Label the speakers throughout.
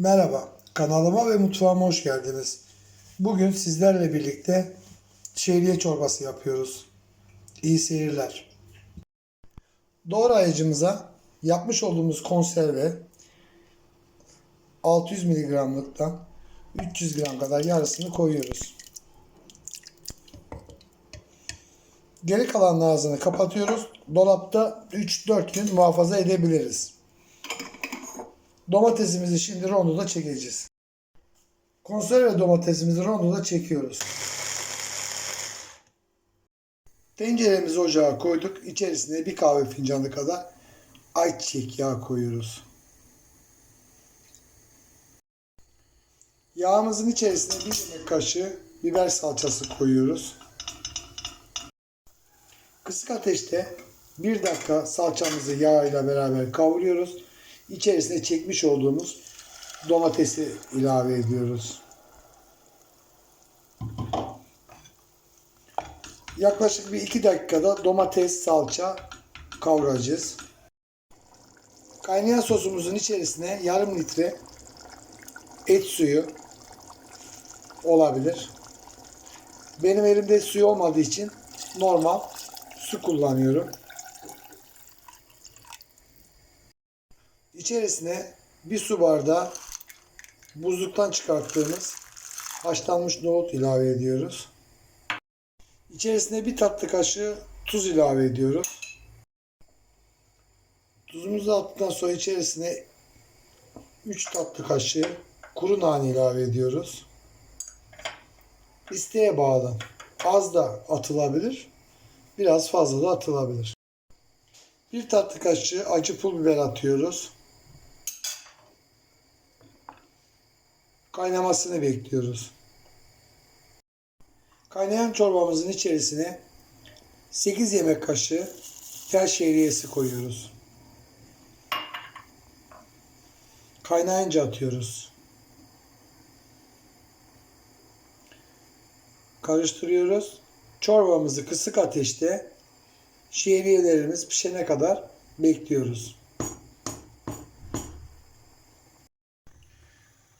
Speaker 1: Merhaba, kanalıma ve mutfağıma hoş geldiniz. Bugün sizlerle birlikte şehriye çorbası yapıyoruz. İyi seyirler. Doğrayıcımıza yapmış olduğumuz konserve 600 mg'lıktan 300 gram kadar yarısını koyuyoruz. Geri kalan ağzını kapatıyoruz. Dolapta 3-4 gün muhafaza edebiliriz. Domatesimizi şimdi rondoda çekeceğiz. Konserve domatesimizi rondoda çekiyoruz. Tenceremizi ocağa koyduk. İçerisine bir kahve fincanı kadar ayçiçek yağı koyuyoruz. Yağımızın içerisine bir yemek kaşığı biber salçası koyuyoruz. Kısık ateşte bir dakika salçamızı yağ ile beraber kavuruyoruz. İçerisine çekmiş olduğumuz domatesi ilave ediyoruz. Yaklaşık bir iki dakikada domates, salça kavuracağız. Kaynayan sosumuzun içerisine yarım litre et suyu olabilir. Benim elimde suyu olmadığı için normal su kullanıyorum. İçerisine bir su bardağı buzluktan çıkarttığımız haşlanmış nohut ilave ediyoruz. İçerisine bir tatlı kaşığı tuz ilave ediyoruz. Tuzumuzu attıktan sonra içerisine 3 tatlı kaşığı kuru nane ilave ediyoruz. İsteğe bağlı. Az da atılabilir. Biraz fazla da atılabilir. Bir tatlı kaşığı acı pul biber atıyoruz. Kaynamasını bekliyoruz. Kaynayan çorbamızın içerisine 8 yemek kaşığı tel şehriyesi koyuyoruz. Kaynayınca atıyoruz. Karıştırıyoruz. Çorbamızı kısık ateşte şehriyelerimiz pişene kadar bekliyoruz.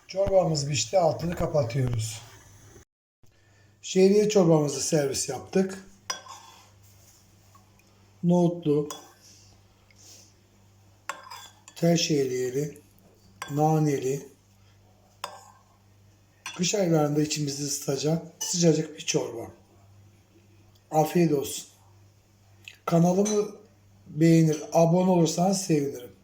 Speaker 1: Çorbamız pişti, altını kapatıyoruz. Şehriye çorbamızı servis yaptık. Nohutlu, tel şehriyeli, naneli, kış aylarında içimizi ısıtacak sıcacık bir çorba. Afiyet olsun. Kanalımı beğenir, abone olursanız sevinirim.